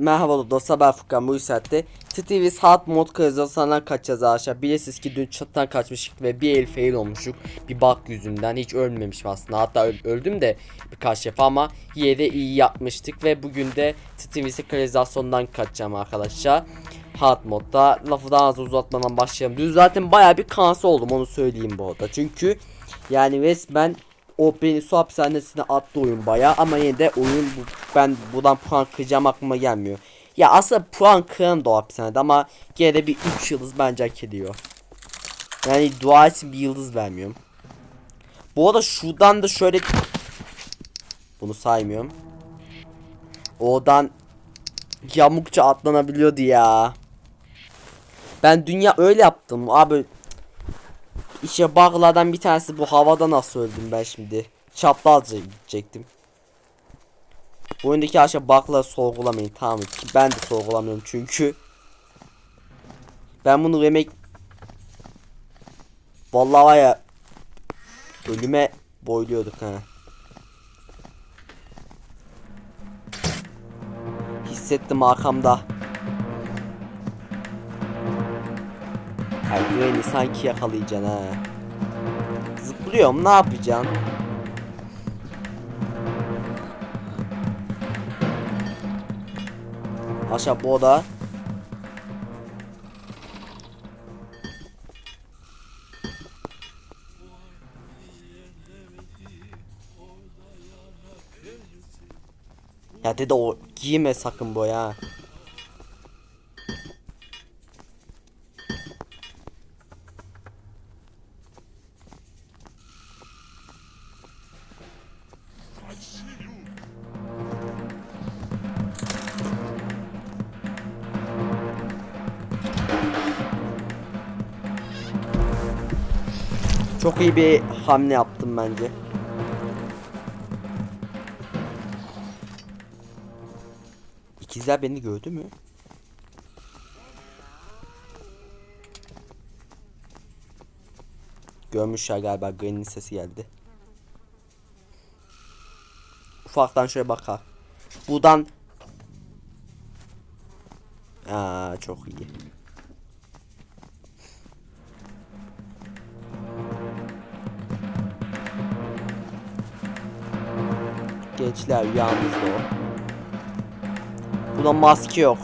Merhaba dostlar ben Furkan. Bu saatte TTV saat mod kazanından kaçacağız aşağı Bilirsiniz ki dün çatıdan kaçmıştık ve bir el fail olmuştuk. Bir bug yüzünden hiç ölmemişim aslında. Hatta öl- öldüm de birkaç defa ama yine de iyi yapmıştık Ve bugün de TTV kanalizasyondan kaçacağım arkadaşlar. Hard modda lafı daha az uzatmadan başlayalım. Dün zaten baya bir kanser oldum onu söyleyeyim bu arada. Çünkü yani resmen o beni su hapishanesine attı oyun baya ama yine de oyun ben buradan puan kıracağım aklıma gelmiyor. Ya aslında puan kıran da o hapishanede ama gene de bir 3 yıldız bence hak ediyor. Yani dua etsin bir yıldız vermiyorum. Bu arada şuradan da şöyle bunu saymıyorum. Oradan yamukça atlanabiliyordu ya. Ben dünya öyle yaptım abi. İşte bug'lardan bir tanesi bu havada nasıl öldüm ben şimdi. Çaprazca gidecektim. Bu oyundaki aşağı bug'ları sorgulamayın tamam? Ki ben de sorgulamıyorum çünkü. Ben bunu remake Vallahi var ya ölüme boyluyorduk ha. Hissettim arkamda. Ay güveni sanki yakalayacaksın ha. Zıplıyorum ne yapacaksın? Aşağı bu oda. Ya dede o giyme sakın bu Çok iyi bir hamle yaptım bence. İkizler beni gördü mü? Görmüşler galiba Granny'nin sesi geldi. Ufaktan şöyle bakar. Buradan Aa çok iyi. Gençler yalnız da o. Buna maske yok.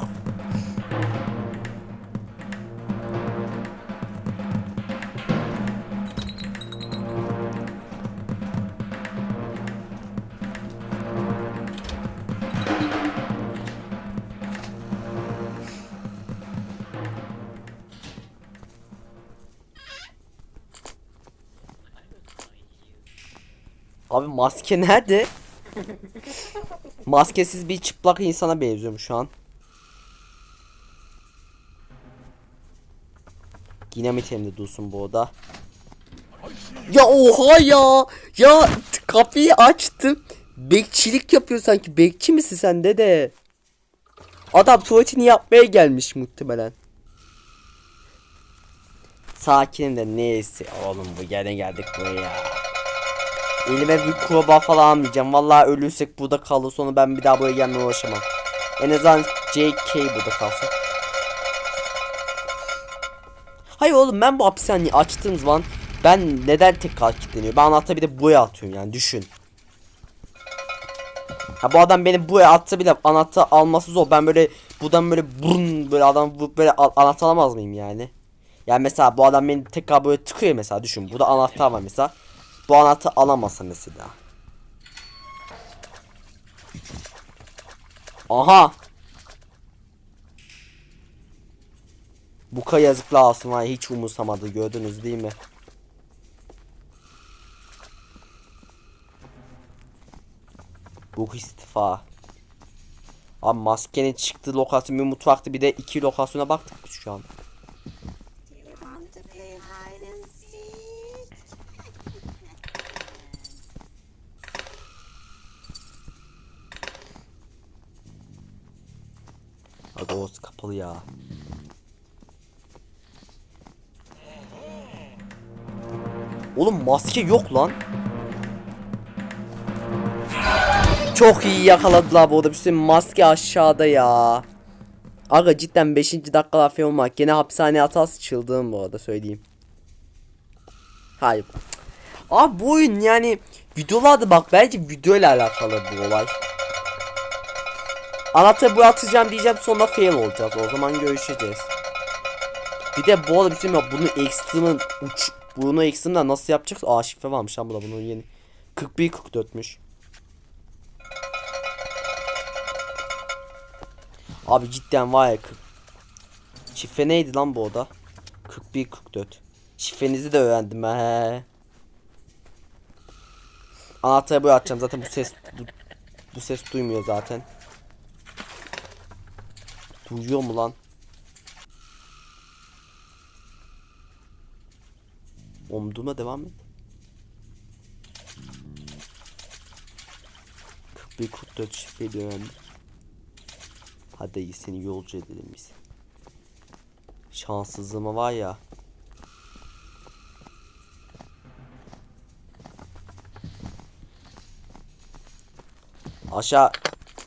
Abi maske nerede? Maskesiz bir çıplak insana benziyorum şu an. Dinamit hem de dursun bu oda. Ya oha ya. Ya kapıyı açtım. Bekçilik yapıyor sanki. Bekçi misin sen dede? Adam tuvaletini yapmaya gelmiş muhtemelen. Sakinim de neyse oğlum bu gene geldik buraya. Elime bir kurbağa falan almayacağım. Vallahi ölürsek burada kalır sonra ben bir daha buraya gelmeye uğraşamam. En azından JK burada kalsın. Hayır oğlum ben bu hapishaneyi açtığım zaman ben neden tekrar kilitleniyor? Ben anahtarı bir de buraya atıyorum yani düşün. Ha bu adam beni buraya atsa bile anahtar alması zor. Ben böyle buradan böyle burun böyle adam böyle anahtar alamaz mıyım yani? Yani mesela bu adam beni tekrar böyle tıkıyor mesela düşün. Burada anahtar var mesela. Bu anahtarı alamasa mesela. Aha. Bu kadar yazıklar olsun ya, hiç umursamadı gördünüz değil mi? Bu istifa. Abi maskenin çıktığı lokasyon bir mutfaktı bir de iki lokasyona baktık şu an. Maske yok lan. Çok iyi yakaladılar bu mi? maske aşağıda ya. Aga cidden 5. dakikalar falan olmak. Gene hapishane hatası çıldığım bu arada söyleyeyim. Hayır. Abi bu oyun yani videolarda bak bence video ile alakalı bu olay. Anahtarı buraya atacağım diyeceğim sonra fail olacağız. O zaman görüşeceğiz. Bir de bu arada söyleyeyim mi? Bunu ekstremin uç bunu ekstremden nasıl yapacağız? Aa şifre varmış lan burada bunun yeni. 41 44'müş. Abi cidden var ya 40. Şifre neydi lan bu oda? 41 44. Şifrenizi de öğrendim ben. He. Anahtarı buraya atacağım zaten bu ses bu, bu ses duymuyor zaten. Duyuyor mu lan? Omduma devam et. 41 44 şifreyi de öğrendik. Hadi iyi seni yolcu edelim biz. Şanssızlığıma var ya. Aşağı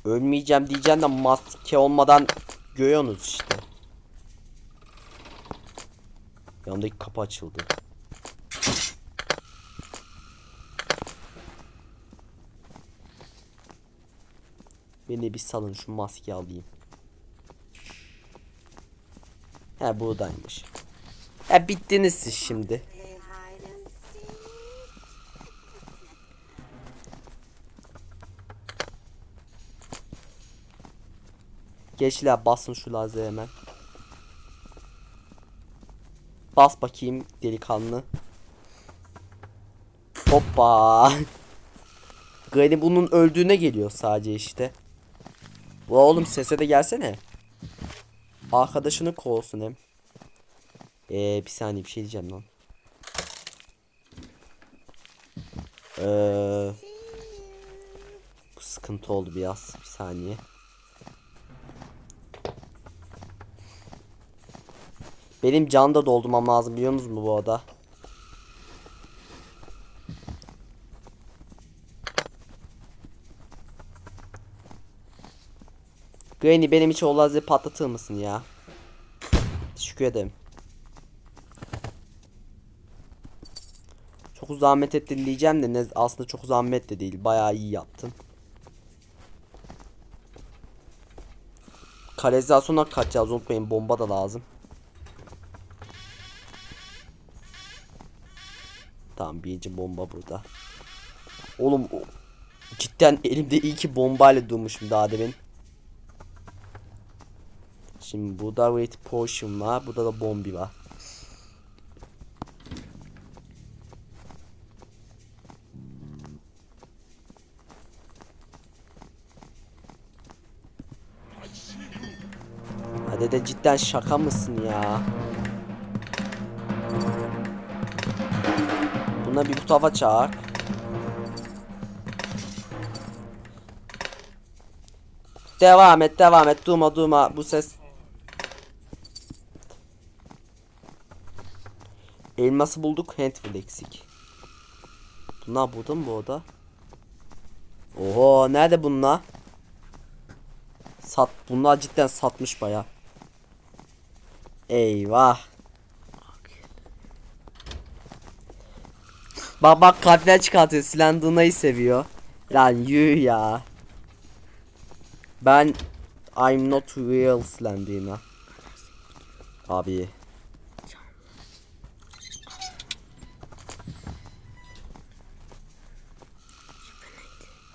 ölmeyeceğim diyeceğim de maske olmadan görüyorsunuz işte. Yanındaki kapı açıldı. Beni bir salın şu maskeyi alayım. He buradaymış. He bittiniz siz şimdi. Gençler basın şu lazeri hemen. Bas bakayım delikanlı. Hoppa. Granny bunun öldüğüne geliyor sadece işte. Bu oğlum sese de gelsene. Arkadaşını kovsun hem. Ee, bir saniye bir şey diyeceğim lan. Ee, bu sıkıntı oldu biraz. Bir saniye. Benim can da doldurmam lazım biliyor musunuz bu arada? Granny benim için o lazeri patlatır mısın ya? Teşekkür ederim. Çok zahmet ettin diyeceğim de ne, aslında çok zahmet de değil. Bayağı iyi yaptın. Kanalizasyona kaçacağız unutmayın bomba da lazım. Tamam birinci bomba burada. Oğlum cidden elimde iyi ki bombayla durmuşum daha demin. Şimdi burada Red Potion var. Burada da bombi var. Hadi de cidden şaka mısın ya? Buna bir bu tarafa çağır. Devam et, devam et. Durma, durma. Bu ses. Elması bulduk. Handful eksik. Bunlar burada mı bu oda? Oho, nerede bunlar? Sat, bunlar cidden satmış baya. Eyvah. Bak bak kalpler çıkartıyor. Slender'na'yı seviyor. Lan yuh ya. Ben I'm not real Slendina. Abi.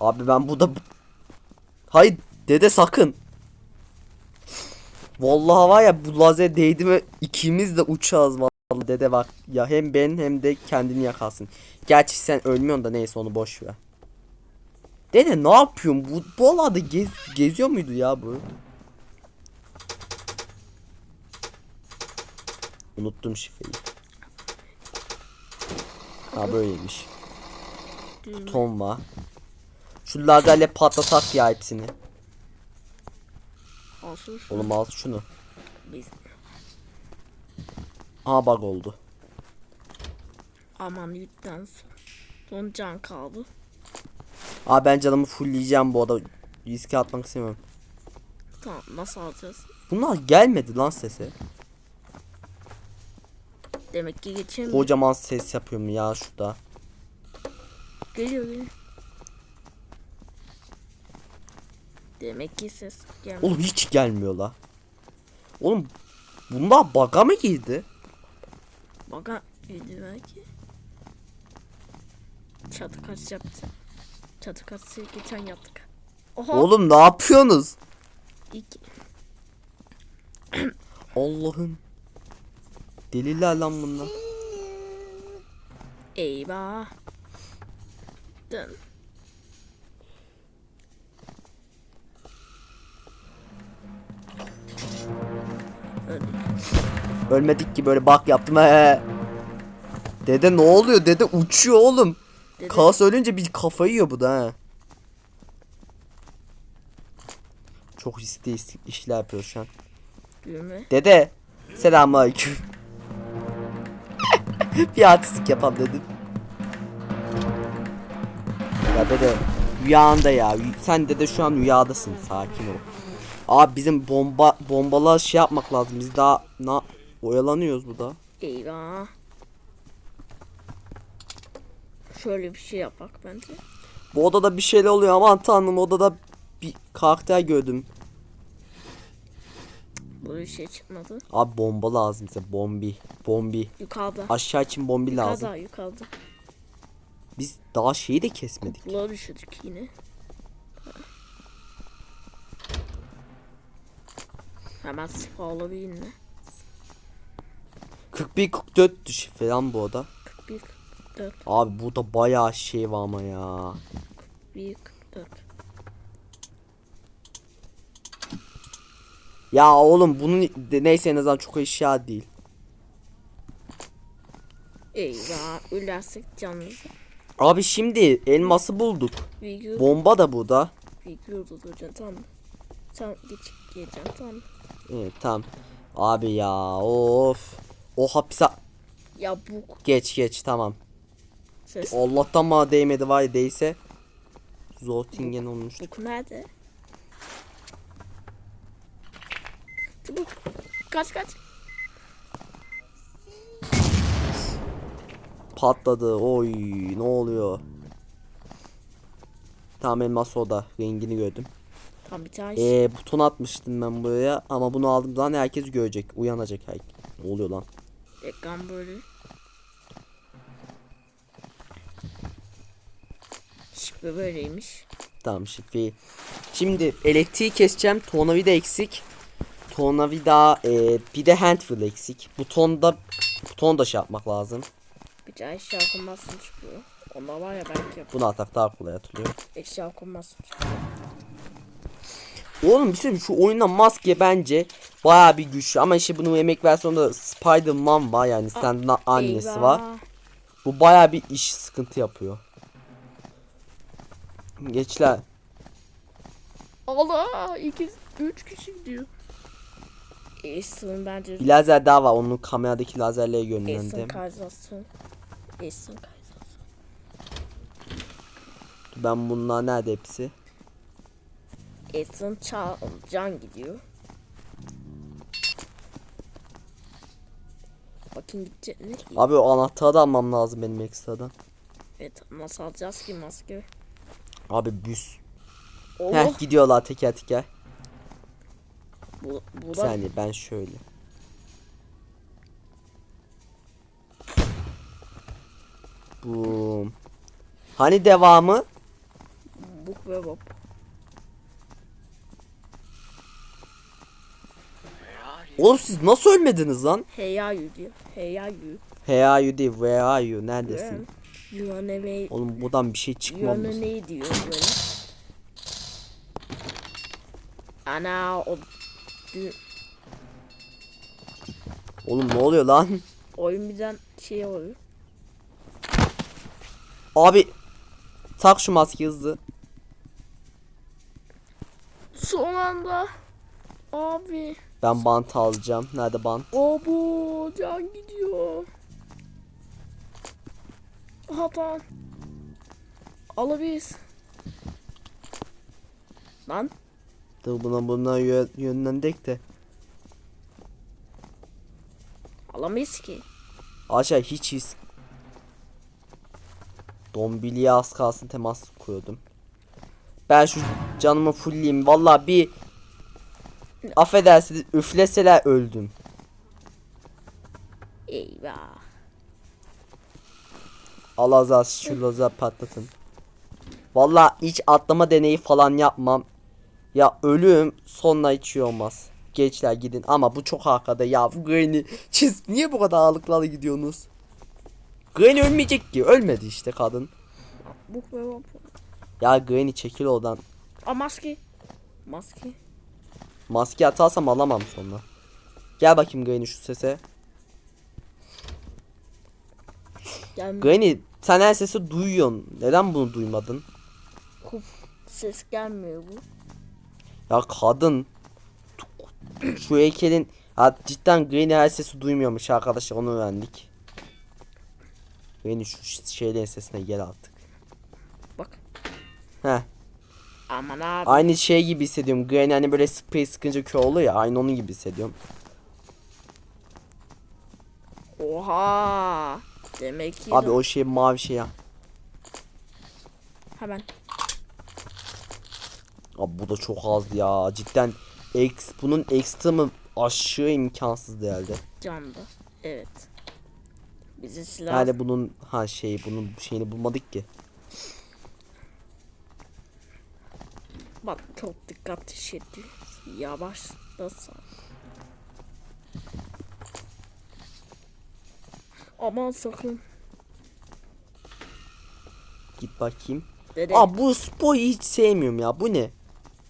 Abi ben bu da Hayır dede sakın. Vallahi var ya bu lazer değdi mi ikimiz de uçağız vallahi dede bak. Ya hem ben hem de kendini yakarsın. Gerçi sen ölmüyorsun da neyse onu boş ver. Dede ne yapıyorsun? Bu, bu alanda gez, geziyor muydu ya bu? Unuttum şifreyi. Ha böyleymiş. Buton var. Şu lazerle patlatak ya hepsini. Olsun Oğlum al şunu. biz. Aha bug oldu. Aman lütfen son. Can kaldı. Abi ben canımı fullleyeceğim bu arada. Riske atmak istemiyorum. Tamam nasıl alacağız? Bunlar gelmedi lan sese. Demek ki geçemiyor. Kocaman ses yapıyorum ya şurada. Geliyor geliyor. Demek ki ses gelmiyor. Oğlum hiç gelmiyor la. Oğlum bunlar baga mı girdi? Baka girdi belki. Çatı kaç yaptı. Çatı kaçı geçen yaptık. Oha. Oğlum ne yapıyorsunuz? İki. Allah'ım. Deliler lan bunlar. Eyvah. Dön. Ölmedik ki böyle bak yaptım he. Dede ne oluyor? Dede uçuyor oğlum. Dede- Kaos ölünce bir kafayı yiyor bu da ha. Çok iş- işler yapıyor şu an. Büyüme. Dede selamünaleyküm. bir artistik yapalım dedim. Ya dede rüyanda ya. Sen dede şu an rüyadasın. Sakin ol. Abi bizim bomba bombalı şey yapmak lazım. Biz daha na oyalanıyoruz burada. Eyvah. Şöyle bir şey yapak bence. Bu odada bir şeyler oluyor aman tanrım odada bir karakter gördüm. Böyle bir şey çıkmadı. Abi bomba lazım bize bombi. Bombi. Yukarıda. Aşağı için bombi lazım. Yukarıda yukarıda. Biz daha şeyi de kesmedik. Kulağa düşürdük yine. Hemen spawnla bir inle. 41 44 düşü falan bu oda. 41, 44, Abi burada bayağı şey var ama ya. 1, 44. Ya oğlum bunun neyse en azından çok eşya değil. Eyvah ölersek canımızı. Abi şimdi elması bulduk. Virgül, Bomba da burada. virgül tutacaksın tamam mı? Sen geç geleceksin tamam? Evet tamam. Abi ya of. O hapise Ya bu geç geç tamam. ses. Allah'tan bana değmedi var ya değse. Zoltingen olmuş. Bu nerede? Çabuk. Kaç kaç. Patladı. Oy ne oluyor? Tamam elmas o da rengini gördüm. Tam bir tane Ee, buton atmıştım ben buraya ama bunu aldığım zaman herkes görecek. Uyanacak herkes. Ne oluyor lan? Ekran böyle. Şifre böyleymiş. Tamam şifreyi. Şimdi elektriği keseceğim. Tornavida eksik. Tornavida e, bir de handful eksik. Butonda buton da şey yapmak lazım. Bir tane eşya konmasın çıkıyor. Onda var ya belki yap. Bunu atak daha kolay atılıyor. Eşya çıkıyor. Oğlum bir şey şu oyunda maske bence baya bir güçlü ama işte bunun emek versiyonunda Spider-Man var yani Stan'ın annesi Eyvah. var. Bu baya bir iş sıkıntı yapıyor. Geçler. Allah iki üç kişi gidiyor. Ace'ın bence Bir lazer daha var onun kameradaki lazerle yönlendim. karizasyon. Ace'ın karizasyon. Ben bunlar nerede hepsi? Ça can gidiyor. Bakın gidecek mi? Abi o anahtarı da almam lazım benim ekstradan. Evet nasıl alacağız ki maske? Abi büs. Oh Heh gidiyorlar teker teker. bu, bu Bir da saniye ben şöyle. Boom. Hani devamı? buk ve bob. Oğlum siz nasıl ölmediniz lan? Hey ya you diyor. Hey ya you. Hey are you değil, where are you? Neredesin? You wanna ne? Oğlum buradan bir şey You çıkmam. wanna ne diyor böyle. Ana o Oğlum ne oluyor lan? oyun birden şey oluyor. Abi tak şu maskeyi hızlı. Son anda. Abi. Ben bant alacağım. Nerede bant? Abo can gidiyor. Hatan. Alabiliriz. Lan Dur buna buna yö- yönlendik de. alamayız ki. Aşağı hiç his. Dombiliye az kalsın temas kuruyordum. Ben şu canımı fullleyeyim. Valla bir affedersiniz üfleseler öldüm. Eyvah. Allah razı şu loza patlatın. Valla hiç atlama deneyi falan yapmam. Ya ölüm sonra hiç şey olmaz. Gençler gidin ama bu çok arkada ya bu Granny çiz niye bu kadar ağırlıklarla gidiyorsunuz? Granny ölmeyecek ki ölmedi işte kadın. Ya Granny çekil oradan. Aa maske. Maske. Maske atarsam alamam sonra. Gel bakayım Granny şu sese. Gelmiyor. Granny sen her sesi duyuyorsun. Neden bunu duymadın? Kuf. Ses gelmiyor bu. Ya kadın şu heykelin ha, cidden Granny her sesi duymuyormuş arkadaşlar onu öğrendik. Granny şu şeylerin sesine gel artık. Bak. Heh. Aman abi. Aynı şey gibi hissediyorum. Granny hani böyle sprey sıkınca kör oluyor ya aynı onun gibi hissediyorum. Oha. Demek ki Abi o şey mavi şey ya. hemen. Abi bu da çok azdı ya. Cidden X bunun ekstremı aşırı imkansız değerli. Canda. Evet. Bizi silah. Yani bunun ha şey bunun şeyini bulmadık ki. Bak çok dikkatli diyor. Yavaş sağ. Aman sakın. Git bakayım. Dede, Aa bu spoyu hiç sevmiyorum ya. Bu ne?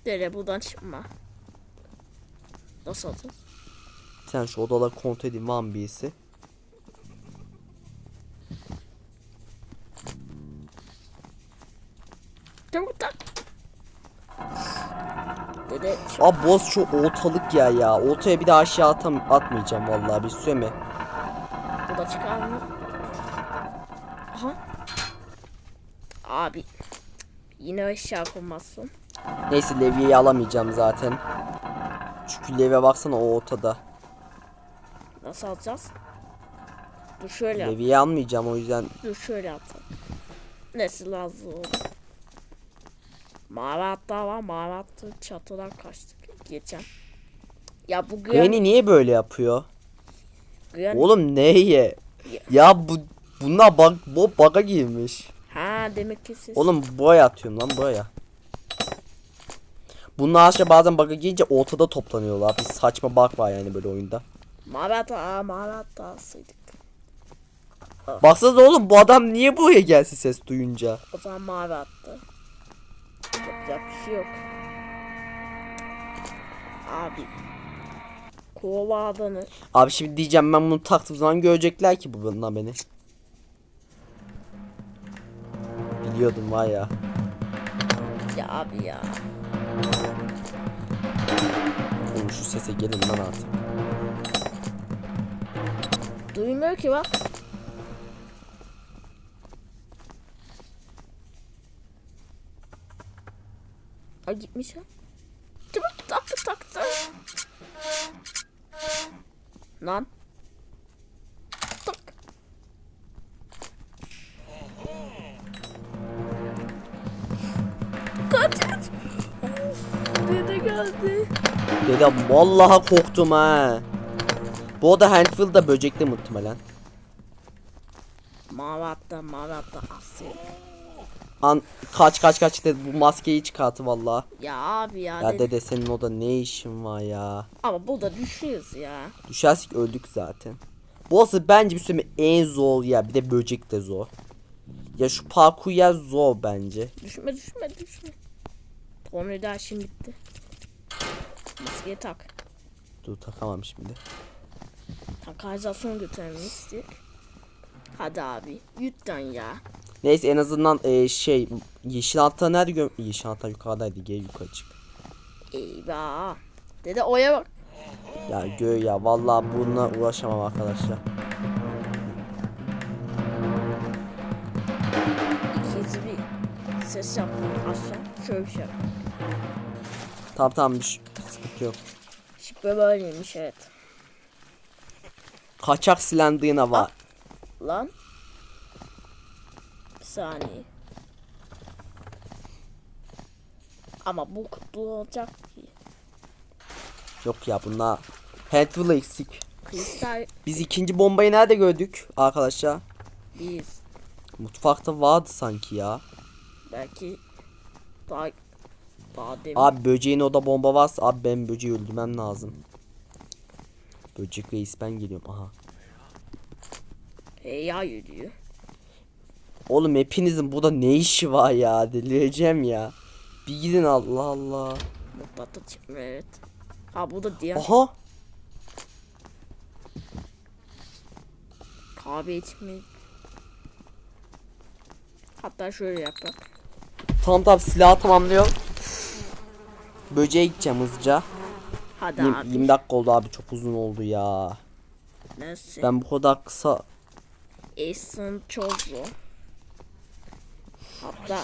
dede buradan çıkma. Nasıl atın? Sen şu odaları kontrol edin var mı birisi? Çabuk tak. Şu- Aa boss çok ortalık ya ya. Ortaya bir daha aşağı atam atmayacağım vallahi bir söme. bu da çıkar mı? Aha. Abi. Yine eşya konmazsın. Neyse levyeyi alamayacağım zaten. Çünkü levye baksana o ortada. Nasıl alacağız? Dur şöyle yap. Levyeyi almayacağım o yüzden. Dur şöyle yapsam. Nesi lazım? Mavi hatta var. Mavi hatta çatıdan kaçtık. Geçen. Ya bu Granny. Granny niye böyle yapıyor? Granny. Oğlum neye? Ya bu bunlar bug, bu bug'a girmiş. Ha demek ki siz. Oğlum buraya atıyorum lan buraya. Bunlar aşağı bazen bug'a girince ortada toplanıyorlar. Bir saçma bug var yani böyle oyunda. Mavi hatta. Aa, mavi hatta alsaydık. Baksanıza oğlum bu adam niye buraya gelsin ses duyunca? O zaman mavi attı. Yapacak bir şey yok. Abi. Kova adanı. Abi şimdi diyeceğim ben bunu taktığım zaman görecekler ki bu bundan beni. Biliyordum var ya. Ya abi ya. Oğlum şu sese gelin lan artık. Duymuyor ki bak. Ay gitmiş ha. Çabuk taktı taktı. Lan. Tak. Kaç kaç. Dede geldi. Dedim vallahi korktum ha. Bu oda Handfield'da böcekli muhtemelen. Mavi hatta mavi Asya. An kaç kaç kaç dedi bu maskeyi çıkartı vallahi. Ya abi ya. Ya dede- dede senin oda ne işin var ya? Ama bu da düşüyoruz ya. Düşersek öldük zaten. Bu olsa bence bir süre en zor ya bir de böcek de zor. Ya şu parkur yer zor bence. Düşme düşme düşme. Tornavida işim bitti. Maskeyi tak. Dur takamam şimdi. Takarizasyon götürmüştük. Hadi abi. Lütfen ya. Neyse en azından e, şey yeşil anahtar nerede gö Yeşil anahtar yukarıdaydı gel yukarı çık. Eyvah. Dede oya bak. Ya gö ya vallahi bununla uğraşamam arkadaşlar. İkinci bir ses yap aşağı. Şöyle bir şey yap. Tamam tamam bir şey- sıkıntı yok. Şifre böyleymiş evet. Kaçak silendığına var. Lan. Saniye. Ama bu kutu olacak ki. Yok ya bunlar. Handful eksik. Kristal Biz ikinci bombayı nerede gördük arkadaşlar? biz Mutfakta vardı sanki ya. belki daha daha demin Abi böceğin oda bomba varsa abi ben böceği öldürmem lazım. Böcek reis ben geliyorum aha. ya yürüyor. Oğlum hepinizin burada ne işi var ya delireceğim ya. Bir gidin Allah Allah. Çıkmıyor evet. Ha bu da diğer Aha kahve içmeyi. Hatta şöyle yap bak. tamam tamam silahı tamamlıyor. Böceğe gideceğim hızlıca. Hadi Yirmi- abi. 20 dakika oldu abi çok uzun oldu ya. Neyse. Ben bu kadar kısa Ace'ın çok zor. Hatta.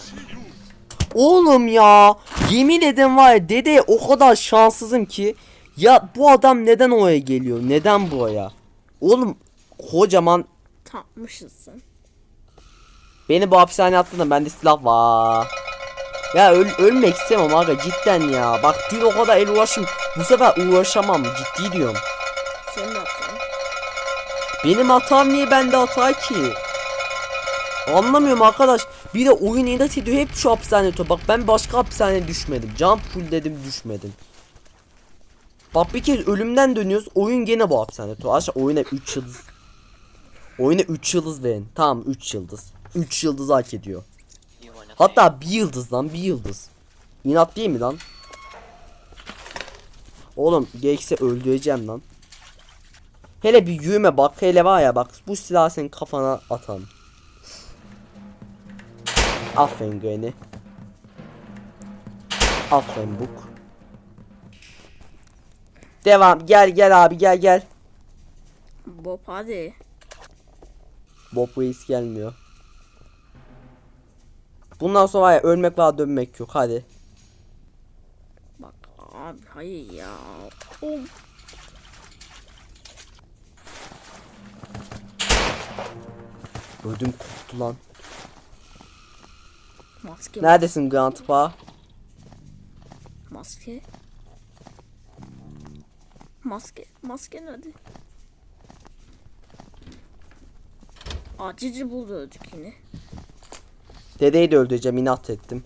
Oğlum ya yemin ederim var ya dede o kadar şanssızım ki ya bu adam neden oraya geliyor neden buraya? Oğlum kocaman tapmışız sen. beni bu hapishaneye attığında bende silah var. Ya öl ölmek istemem aga cidden ya. Bak dün o kadar el uğraşım bu sefer uğraşamam ciddi diyorum. Senin hatan. Benim hatam niye bende hata ki? Anlamıyorum arkadaş bir de oyun inat ediyor hep şu hapishaneye tutuyor. Bak ben başka hapishaneye düşmedim. Jump full dedim düşmedim. Bak bir kez ölümden dönüyoruz. Oyun gene bu hapishaneye tutuyor. Arkadaşlar oyuna 3 yıldız. Oyuna 3 yıldız verin. Tamam 3 yıldız. 3 yıldız hak ediyor. Hatta 1 yıldız lan 1 yıldız. İnat değil mi lan? Oğlum gerekse öldüreceğim lan. Hele bir yürüme bak hele var ya bak bu silahı senin kafana atalım. Aferin Granny. Aferin Book. Devam gel gel abi gel gel. Bob hadi. Bob Reis gelmiyor. Bundan sonra var ya ölmek var dönmek yok hadi. Bak abi hayır ya. Oğlum. Ödüm koptu lan. Maske Neredesin Grandpa? Maske. Maske. Maske nerede? Acici buldu öldük yine. Dedeyi de öldüreceğim inat ettim.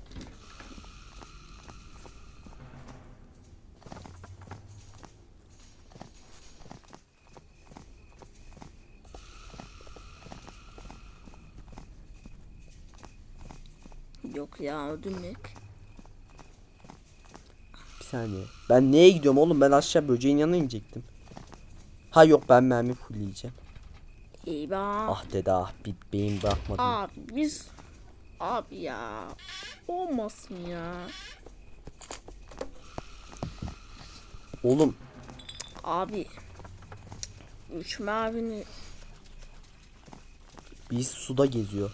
Yok ya öldürmek. Bir saniye. Ben neye gidiyorum oğlum? Ben aşağı böceğin yanına inecektim. Ha yok ben mermi fullleyeceğim. Eyvah. Ah dede ah bir beyin bırakmadım. Abi biz abi ya olmasın ya. Oğlum Abi Üçme abini biz suda geziyor.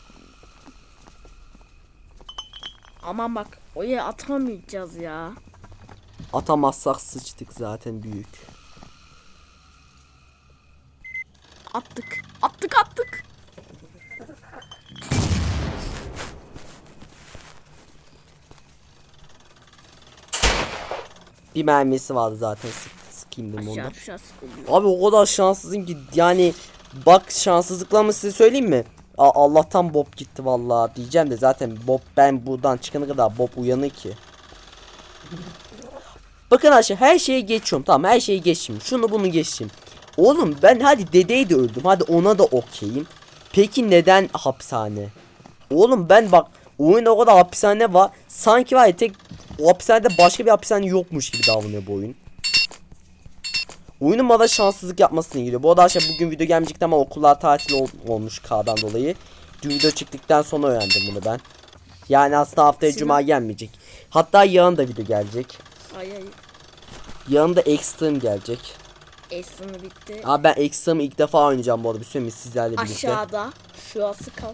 Aman bak oraya atamayacağız ya. Atamazsak sıçtık zaten büyük. Attık. Attık attık. Bir mermisi vardı zaten sık, sıkayım dedim onda. Aşağı aşağı sıkılıyor. Abi o kadar şanssızım ki yani bak şanssızlıklarımı size söyleyeyim mi? Allah'tan Bob gitti vallahi diyeceğim de zaten Bob ben buradan çıkana kadar Bob uyanır ki. Bakın arkadaşlar her şeyi geçiyorum tamam her şeyi geçtim. Şunu bunu geçtim. Oğlum ben hadi dedeyi de öldüm hadi ona da okeyim. Peki neden hapishane? Oğlum ben bak oyunda o kadar hapishane var. Sanki var ya tek o hapishanede başka bir hapishane yokmuş gibi davranıyor bu oyun. Oyunun bana şanssızlık yapmasını geliyor. Bu arada arkadaşlar bugün video gelmeyecekti ama okullar tatil ol- olmuş K'dan dolayı. Dün video çıktıktan sonra öğrendim bunu ben. Yani aslında haftaya Sinan- cuma gelmeyecek. Hatta yarın da video gelecek. Ay ay. Yarın da Extreme gelecek. Esini bitti. Abi ben Extreme'ı ilk defa oynayacağım bu arada bir söyleyeyim sizlerle birlikte. Aşağıda şurası kal.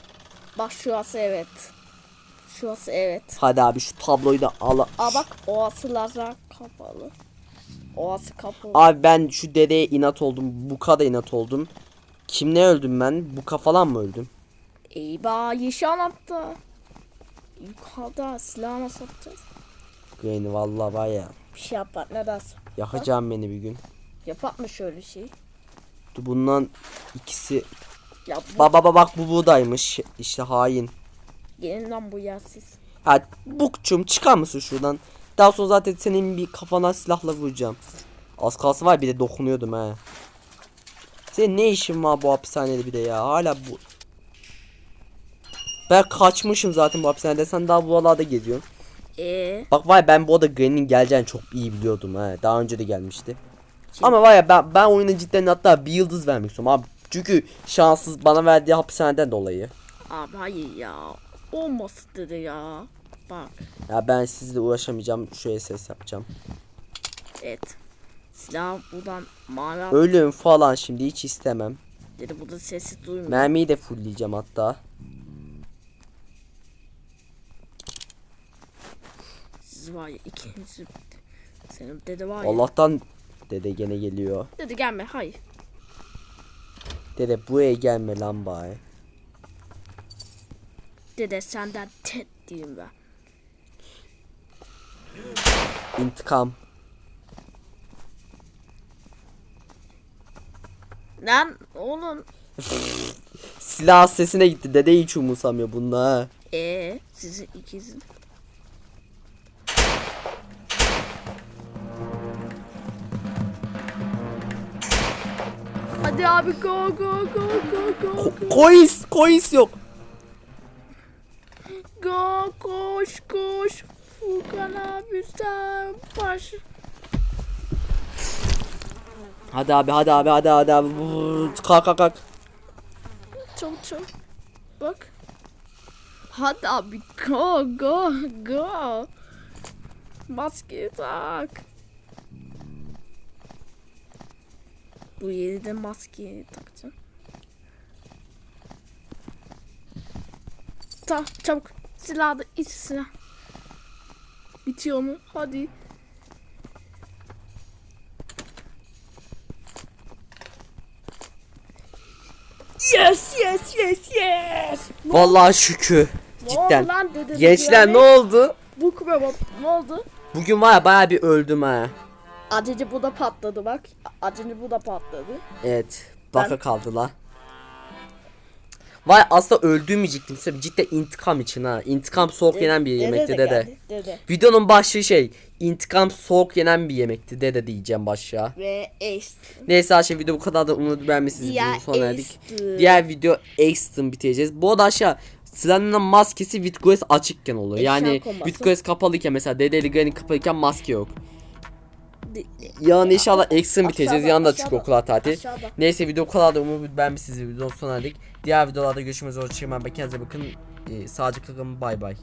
Bak şurası evet. Şurası evet. Hadi abi şu tabloyu da al. Aa bak oası lazer kapalı. Oası kapalı. Abi ben şu dedeye inat oldum. Buka da inat oldum. Kimle öldüm ben? Buka falan mı öldüm? Eyvah yeşil anahtar. Yukarıda silah nasıl atacağız? Granny vallahi var ya. Bir şey yapar ne dersin? Yakacağım beni bir gün. Yapak mı şöyle şey? Dur Bundan ikisi. Ya bu Baba baba bak bu buğdaymış. İşte hain. gelin lan bu yersiz. Ha Bukçum çıkar mısın şuradan? Daha sonra zaten senin bir kafana silahla vuracağım. Az kalsın var bir de dokunuyordum he. Senin ne işin var bu hapishanede bir de ya? Hala bu... Ben kaçmışım zaten bu hapishanede. Sen daha buralarda geziyorsun. Eee Bak vay ben bu arada Granny'nin geleceğini çok iyi biliyordum he. Daha önce de gelmişti. Ama var ya ben, ben oyuna cidden hatta bir yıldız vermek istiyorum abi. Çünkü şanssız bana verdiği hapishaneden dolayı. abi hayır ya. Olmasın dedi ya. Bak Ya ben sizle uğraşamayacağım. Şöyle ses yapacağım. evet. Silah buradan mavi at Ölüm falan şimdi hiç istemem. dedi. Burada sesi duymuyor. Mermiyi de fullleyeceğim hatta. Siz var ya ikiniz. Senin dede var ya. Allah'tan dede gene geliyor. Dedi gelme hayır. Dede buraya gelme lan bari. Dede senden tet diyeyim ben. İntikam. Lan oğlum. Silah sesine gitti. Dede hiç umursamıyor bunlar. ha. Ee sizin ikizin. Hadi abi go go go go go Ko- coins, coins yok. go koş koş Furkan abi sen baş. Hadi abi hadi abi hadi hadi abi. Kalk kalk kalk. çabuk çabuk bak. Hadi abi go go go. Maskeyi tak. Bu yeri de maskeyi takacağım. Ta çabuk. Silahı da iç silah bitiyor mu hadi Yes yes yes yes. Vallahi şükür. Cidden. lan. Gençler ne oldu? Bu kube bak ne oldu? Bugün var ya bayağı bir öldüm ha. Acıcı bu da patladı bak. Acıcı bu da patladı. Evet. Baka Ben- kaldı la. Vay aslında öldürmeyecektim. Size Cidden intikam için ha. İntikam soğuk yenen bir yemekti dede. geldi, Dede. Videonun başlığı şey. İntikam soğuk yenen bir yemekti dede diyeceğim başlığa. Ve Ace. Neyse aşağı video bu kadar da umarım beğenmişsiniz. Diğer erdik. Ace'ti. Diğer video Extreme biteceğiz. Bu arada aşağı Silahının maskesi Vitgoes açıkken oluyor. Yani. Vitgoes kapalıyken mesela Dedeli Granny kapalıyken maske yok. De- Yani inşallah Extreme biteceğiz. Yanında aşağıda, çünkü okula tatil. Neyse video bu kadar da umarım beğenmişsiniz. Videonun sonuna erdik. Diğer videolarda görüşmek üzere. Hoşçakalın. Ben kendinize bakın. Ee, sağlıcakla kalın. Bay bay.